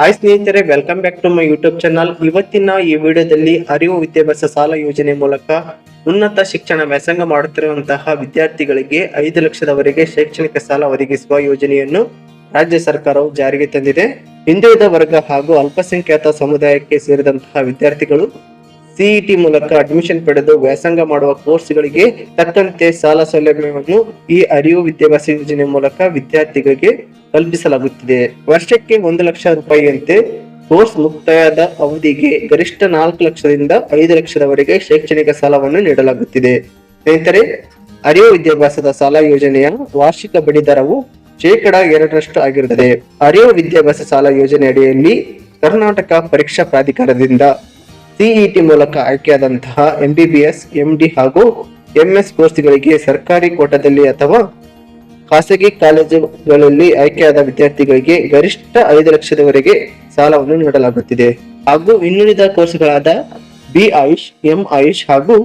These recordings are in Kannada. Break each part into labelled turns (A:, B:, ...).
A: ಹಾಯ್ ಸ್ನೇಹಿತರೆ welcome back to my YouTube channel ಇವತ್ತಿನ ಈ ವಿಡಿಯೋದಲ್ಲಿ ಅರಿವು ವಿದ್ಯಾಭ್ಯಾಸ ಸಾಲ ಯೋಜನೆ ಮೂಲಕ ಉನ್ನತ ಶಿಕ್ಷಣ ವ್ಯಾಸಂಗ ಮಾಡುತ್ತಿರುವಂತಹ ವಿದ್ಯಾರ್ಥಿಗಳಿಗೆ ಐದು ಲಕ್ಷದವರೆಗೆ ಶೈಕ್ಷಣಿಕ ಸಾಲ ಒದಗಿಸುವ ಯೋಜನೆಯನ್ನು ರಾಜ್ಯ ಸರ್ಕಾರವು ಜಾರಿಗೆ ತಂದಿದೆ. ಹಿಂದುಳಿದ ವರ್ಗ ಹಾಗೂ ಅಲ್ಪಸಂಖ್ಯಾತ ಸಮುದಾಯಕ್ಕೆ ಸೇರಿದಂತಹ ವಿದ್ಯಾರ್ಥಿಗಳು ಸಿಇಟಿ ಮೂಲಕ ಅಡ್ಮಿಷನ್ ಪಡೆದು ವ್ಯಾಸಂಗ ಮಾಡುವ ಕೋರ್ಸ್ಗಳಿಗೆ ತಕ್ಕಂತೆ ಸಾಲ ಸೌಲಭ್ಯವನ್ನು ಈ ಅರಿವು ವಿದ್ಯಾಭ್ಯಾಸ ಯೋಜನೆ ಮೂಲಕ ವಿದ್ಯಾರ್ಥಿಗಳಿಗೆ ಕಲ್ಪಿಸಲಾಗುತ್ತಿದೆ. ವರ್ಷಕ್ಕೆ ಒಂದು ಲಕ್ಷ ರೂಪಾಯಿಯಂತೆ ಕೋರ್ಸ್ ಮುಕ್ತಾಯದ ಅವಧಿಗೆ ಗರಿಷ್ಠ ನಾಲ್ಕು ಲಕ್ಷದಿಂದ ಐದು ಲಕ್ಷದವರೆಗೆ ಶೈಕ್ಷಣಿಕ ಸಾಲವನ್ನು ನೀಡಲಾಗುತ್ತಿದೆ. ಸ್ನೇಹಿತರೆ, ಅರಿವು ವಿದ್ಯಾಭ್ಯಾಸದ ಸಾಲ ಯೋಜನೆಯ ವಾರ್ಷಿಕ ಬಡ್ಡಿ ದರವು ಶೇಕಡ ಎರಡರಷ್ಟು ಆಗಿರುತ್ತದೆ. ಅರಿವು ವಿದ್ಯಾಭ್ಯಾಸ ಸಾಲ ಯೋಜನೆ ಅಡಿಯಲ್ಲಿ ಕರ್ನಾಟಕ ಪರೀಕ್ಷಾ ಪ್ರಾಧಿಕಾರದಿಂದ ಸಿಇಟಿ ಮೂಲಕ ಆಯ್ಕೆಯಾದಂತಹ ಎಂಬಿಬಿಎಸ್ ಎಂಡಿ ಹಾಗೂ ಎಂಎಸ್ ಕೋರ್ಸ್ಗಳಿಗೆ ಸರ್ಕಾರಿ ಕೋಟಾದಲ್ಲಿ ಅಥವಾ ಖಾಸಗಿ ಕಾಲೇಜುಗಳಲ್ಲಿ ಆಯ್ಕೆಯಾದ ವಿದ್ಯಾರ್ಥಿಗಳಿಗೆ ಗರಿಷ್ಠ ಐದು ಲಕ್ಷದವರೆಗೆ ಸಾಲವನ್ನು ನೀಡಲಾಗುತ್ತಿದೆ. ಹಾಗೂ ಇನ್ನುಳಿದ ಕೋರ್ಸ್ಗಳಾದ ಬಿ ಆಯುಷ್, ಎಂ ಆಯುಷ್ ಹಾಗೂ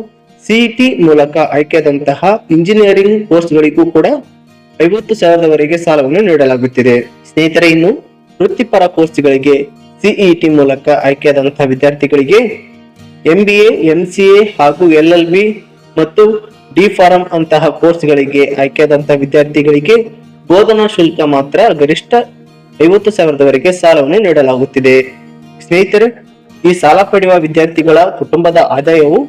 A: ಸಿಇಟಿ ಮೂಲಕ ಆಯ್ಕೆಯಾದಂತಹ ಇಂಜಿನಿಯರಿಂಗ್ ಕೋರ್ಸ್ಗಳಿಗೂ ಕೂಡ ಐವತ್ತು ಸಾವಿರದವರೆಗೆ ಸಾಲವನ್ನು ನೀಡಲಾಗುತ್ತಿದೆ. ಸ್ನೇಹಿತರೆ, ಇನ್ನು ವೃತ್ತಿಪರ ಕೋರ್ಸ್ಗಳಿಗೆ ಸಿಇಟಿ ಮೂಲಕ ಆಯ್ಕೆಯಾದಂತಹ ವಿದ್ಯಾರ್ಥಿಗಳಿಗೆ ಎಂಬಿಎ ಎ ಹಾಗೂ ಎಲ್ ಎಲ್ ಬಿ ಮತ್ತು ಡಿ ಫಾರಂ ಅಂತಹ ಕೋರ್ಸ್ಗಳಿಗೆ ಆಯ್ಕೆಯಾದಂತಹ ವಿದ್ಯಾರ್ಥಿಗಳಿಗೆ ಬೋಧನಾ ಶುಲ್ಕ ಮಾತ್ರ ಗರಿಷ್ಠ ಐವತ್ತು ಸಾವಿರದವರೆಗೆ ಸಾಲವನ್ನು ನೀಡಲಾಗುತ್ತಿದೆ. ಸ್ನೇಹಿತರೆ, ಈ ಸಾಲ ಪಡೆಯುವ ವಿದ್ಯಾರ್ಥಿಗಳ ಕುಟುಂಬದ ಆದಾಯವು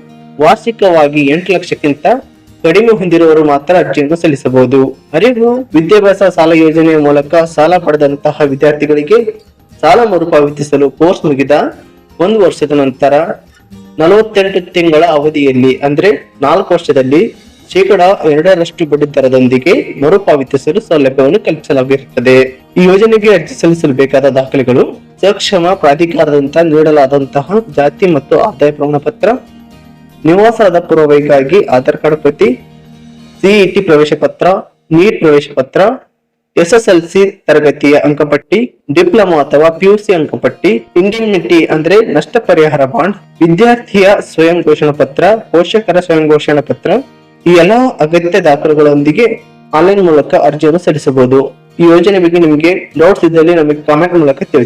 A: ವಾರ್ಷಿಕವಾಗಿ ಎಂಟು ಲಕ್ಷಕ್ಕಿಂತ ಕಡಿಮೆ ಹೊಂದಿರುವವರು ಮಾತ್ರ ಅರ್ಜಿಯನ್ನು ಸಲ್ಲಿಸಬಹುದು. ಅರಿವು, ವಿದ್ಯಾಭ್ಯಾಸ ಸಾಲ ಯೋಜನೆಯ ಮೂಲಕ ಸಾಲ ಪಡೆದಂತಹ ವಿದ್ಯಾರ್ಥಿಗಳಿಗೆ ಸಾಲ ಮರುಪಾವತಿಸಲು ಕೋರ್ಸ್ ಮುಗಿದ ಒಂದು ವರ್ಷದ ನಂತರ ನಲವತ್ತೆಂಟು ತಿಂಗಳ ಅವಧಿಯಲ್ಲಿ, ಅಂದ್ರೆ ನಾಲ್ಕು ವರ್ಷದಲ್ಲಿ ಶೇಕಡ ಎರಡರಷ್ಟು ಬಡ್ಡಿ ದರದೊಂದಿಗೆ ಮರುಪಾವತಿಸಲು ಸೌಲಭ್ಯವನ್ನು ಕಲ್ಪಿಸಲಾಗಿರುತ್ತದೆ. ಈ ಯೋಜನೆಗೆ ಅರ್ಜಿ ಸಲ್ಲಿಸಲು ಬೇಕಾದ ದಾಖಲೆಗಳು ಸಕ್ಷಮ ಪ್ರಾಧಿಕಾರದಿಂದ ನೀಡಲಾದಂತಹ ಜಾತಿ ಮತ್ತು ಆದಾಯ ಪ್ರಮಾಣ ಪತ್ರ ನಿವಾಸದ ಪೂರ್ವವೈಗಾಗಿ ಆಧಾರ್ ಕಾರ್ಡ್ ಪ್ರತಿ ಸಿಇಟಿ ಪ್ರವೇಶ ಪತ್ರ, ನೀಟ್ ಪ್ರವೇಶ ಪತ್ರ ಎಸ್ಎಸ್ಎಲ್ಸಿ ತರಗತಿಯ ಅಂಕಪಟ್ಟಿ, ಡಿಪ್ಲೊಮಾ ಅಥವಾ ಪಿಯುಸಿ ಅಂಕಪಟ್ಟಿ ಇಂಡಿಮಿಟಿ ಅಂದ್ರೆ ನಷ್ಟ ಪರಿಹಾರ ಬಾಂಡ್, ವಿದ್ಯಾರ್ಥಿಯ ಸ್ವಯಂ ಘೋಷಣಾ ಪತ್ರ, ಪೋಷಕರ ಸ್ವಯಂ ಘೋಷಣಾ ಪತ್ರ, ಈ ಎಲ್ಲಾ ಅಗತ್ಯ ದಾಖಲೆಗಳೊಂದಿಗೆ ಆನ್ಲೈನ್ ಮೂಲಕ ಅರ್ಜಿಯನ್ನು ಸಲ್ಲಿಸಬಹುದು. ಈ ಯೋಜನೆ ಬಗ್ಗೆ ನಿಮಗೆ ಡೌಟ್ಸ್ ಇದ್ದಲ್ಲಿ ನಮಗೆ ಕಾಮೆಂಟ್ ಮೂಲಕ ತಿಳಿಸಿ.